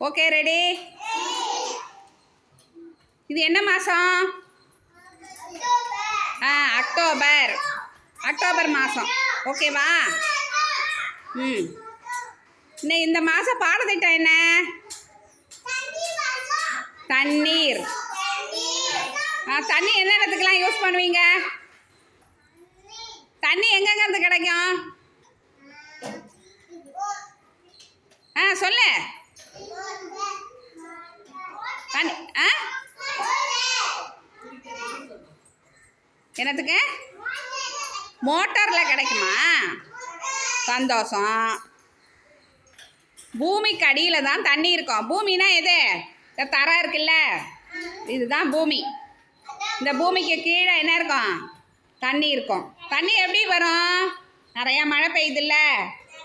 Okay ready இது என்ன மாதம் ஆ அக்டோபர். அக்டோபர் மாதம் ஓகேவா ம். இன்னும் இந்த மாதம் பாடத்திட்டம் என்ன? தண்ணீர். ஆ தண்ணி என்னென்னத்துக்கெல்லாம் யூஸ் பண்ணுவீங்க? தண்ணி எங்கெங்கிறது கிடைக்கும்? ஆ சொல்லு. என்னத்துக்கு? மோட்டாரில் கிடைக்குமா? சந்தோஷம். பூமிக்கு அடியில் தான் தண்ணி இருக்கும். பூமினா எது? இந்த தரை இருக்குல்ல? இதுதான் பூமி. இந்த பூமிக்கு கீழே என்ன இருக்கும்? தண்ணி இருக்கும். தண்ணி எப்படி வரும்? நிறையா மழை பெய்யுதுல்ல?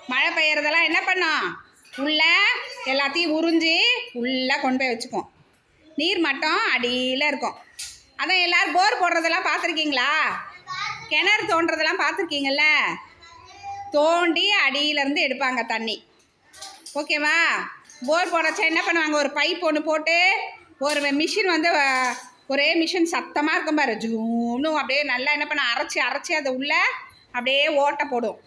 மழை பெய்யறதெல்லாம் என்ன பண்ணும்? உள்ளே எல்லாத்தையும் உறிஞ்சி உள்ளே கொண்டு போய் வச்சுக்கும் நீர் மட்டம் அடியில் இருக்கும். அதான் எல்லோரும் போர் போடுறதெல்லாம் பார்த்துருக்கீங்களா? கிணறு தோண்டுறதெல்லாம் பார்த்துருக்கீங்கள்ல தோண்டி அடியிலேருந்து எடுப்பாங்க தண்ணி. ஓகேவா போர் போடுறச்சா என்ன பண்ணுவாங்க? ஒரு பைப் ஒன்று போட்டு ஒரு மிஷின் வந்து ஒரே மிஷின் சத்தமாக இருக்கும் பாரு. ஜூனும் அப்படியே நல்லா என்ன பண்ண அரைச்சி அரைச்சி அதை உள்ளே அப்படியே ஓட்டை போடும்.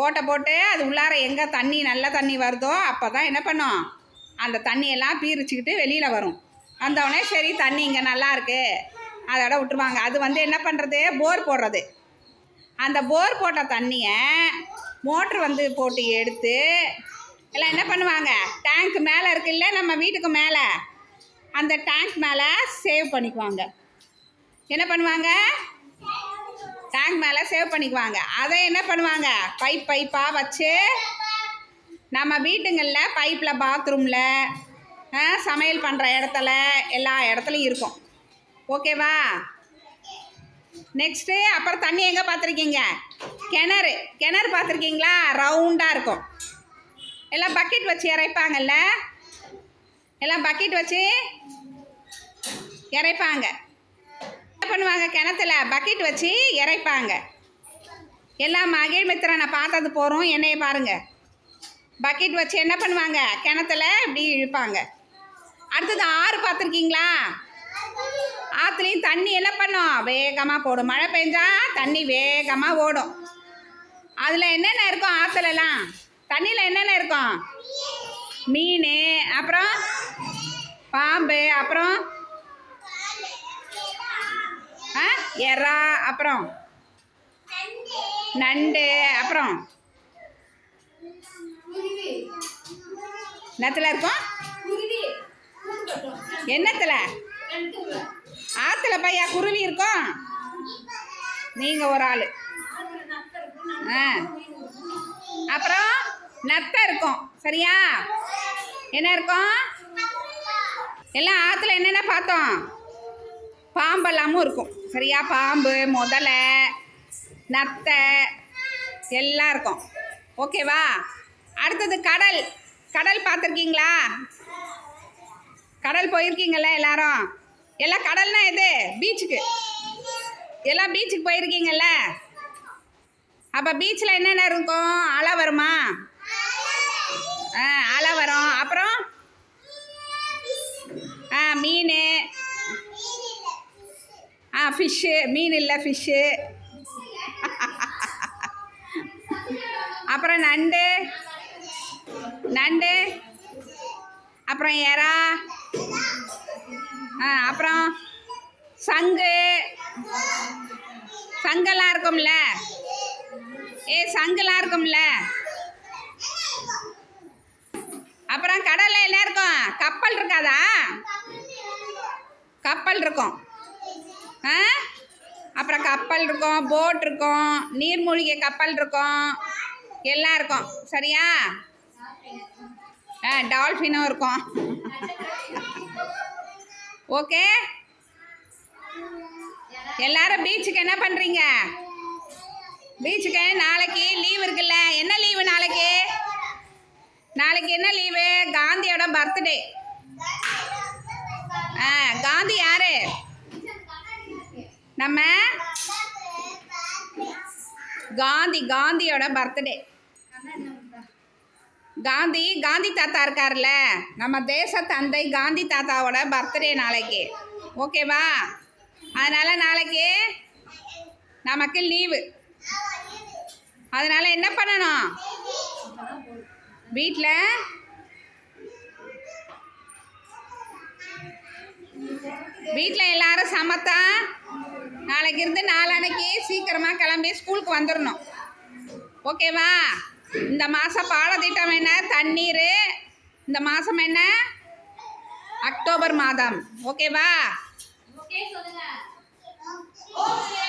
ஓட்டை போட்டு அது உள்ளார எங்கே தண்ணி நல்ல தண்ணி வருதோ அப்போ தான் என்ன பண்ணும்? அந்த தண்ணியெல்லாம் பீரிச்சுக்கிட்டு வெளியில் வரும். வந்தவுடனே சரி தண்ணி இங்கே நல்லா இருக்குது அதோட விட்டுருவாங்க. அது வந்து என்ன பண்ணுறது போர் போடுறது. அந்த போர் போட்ட தண்ணியை மோட்ரு வந்து போட்டு எடுத்து எல்லாம் என்ன பண்ணுவாங்க? டேங்க் மேலே இருக்குல்ல நம்ம வீட்டுக்கு மேலே. அந்த டேங்க் மேலே சேவ் பண்ணிக்குவாங்க. என்ன பண்ணுவாங்க? டேங்க் மேலே சேவ் பண்ணிக்குவாங்க. அதை என்ன பண்ணுவாங்க? பைப் பைப்பாக வச்சு நம்ம வீட்டுங்களில் பைப்பில் பாத்ரூமில் சமையல் பண்ணுற இடத்துல எல்லா இடத்துலையும் இருக்கும். ஓகேவா நெக்ஸ்ட்டு அப்புறம் தண்ணி எங்கே பார்த்துருக்கீங்க கிணறு. கிணறு பார்த்துருக்கீங்களா ரவுண்டாக இருக்கும். எல்லாம் பக்கெட் வச்சு இறைப்பாங்கல்ல? எல்லாம் பக்கெட் வச்சு இறைப்பாங்க. பண்ணுவாங்க கிணத்துல பக்கெட் வச்சு இறைப்பாங்க. எல்லாம் மகிழ் நான் பார்த்தது போகிறோம் என்னையை பாருங்கள் பக்கெட் வச்சு என்ன பண்ணுவாங்க? கிணத்துல இப்படி இழுப்பாங்க. அடுத்தது ஆறு பார்த்துருக்கீங்களா? ஆற்றுலையும் தண்ணி என்ன பண்ணும்? வேகமாக போடும். மழை பெஞ்சா தண்ணி வேகமாக ஓடும். அதில் என்னென்ன இருக்கும் ஆற்றுலலாம் தண்ணியில் என்னென்ன இருக்கும்? மீன் அப்புறம் பாம்பு அப்புறம் ஆ எறா அப்புறம்? நண்டு அப்புறம்? என்னத்தில் இருக்கும்? என்னத்தில்? ஆற்றுல பையா குருவி இருக்கும்? நீங்கள் ஒரு ஆள். ஆ. அப்புறம் நத்தை இருக்கும். சரியா? என்ன இருக்கும்? எல்லாம் ஆற்றுல என்னென்ன பார்த்தோம்? பாம்பெல்லாமும் இருக்கும். சரியா? பாம்பு முதலை நத்தை எல்லாம் இருக்கும். ஓகேவா அடுத்தது கடல். கடல் பார்த்துருக்கீங்களா? கடல் போயிருக்கீங்கள்ல எல்லாரும்? எல்லாம் கடல்னா எது? பீச்சுக்கு எல்லாம் பீச்சுக்கு போயிருக்கீங்கல்ல? அப்போ பீச்சில் என்னென்ன இருக்கும்? அலை வருமா ஆ அலை வரும் அப்புறம் ஆ மீன் ஆ ஃபிஷ்ஷு மீன் இல்லை ஃபிஷ்ஷு அப்புறம் நண்டு. நண்டு. அப்புறம் எறா. ஆ அப்புறம் சங்கு. சங்கெல்லாம் இருக்கும்ல? ஏ சங்குலாம் இருக்கும்ல? அப்புறம் கடலில் என்ன இருக்கும்? கப்பல் இருக்காதா? கப்பல் இருக்கும். ஆ? அப்புறம் கப்பல் இருக்கும் போட் இருக்கும் நீர்மூழ்கிய கப்பல் இருக்கும் எல்லாம் இருக்கும். சரியா? ஆ டால்ஃபினும் இருக்கும். ஓகே எல்லாரும் பீச்சுக்கு என்ன பண்ணுறீங்க பீச்சுக்கு நாளைக்கு லீவ் இருக்குல்ல. என்ன லீவு நாளைக்கு? நாளைக்கு என்ன லீவு காந்தியோட பர்த்டே ஆ காந்தி யாரு? நம்ம காந்தி காந்தியோட பர்த்டே காந்தி காந்தி தாத்தா இருக்கார்ல. நம்ம தேச தந்தை காந்தி தாத்தாவோட பர்த்டே நாளைக்கு. ஓகேவா அதனால் நாளைக்கு நமக்கு லீவு அதனால் என்ன பண்ணணும்? வீட்டில் வீட்டில் எல்லாரும் சமத்தா? நாளைக்கு இருந்து நாளானைக்கு சீக்கிரமாக கிளம்பி ஸ்கூலுக்கு வந்துடணும் ஓகேவா? இந்த மாதம் பாடத்திட்டம் என்ன? தண்ணீர். இந்த மாதம் என்ன? அக்டோபர் மாதம். ஓகேவா? ஓகே சொல்லுங்க. ஓகே.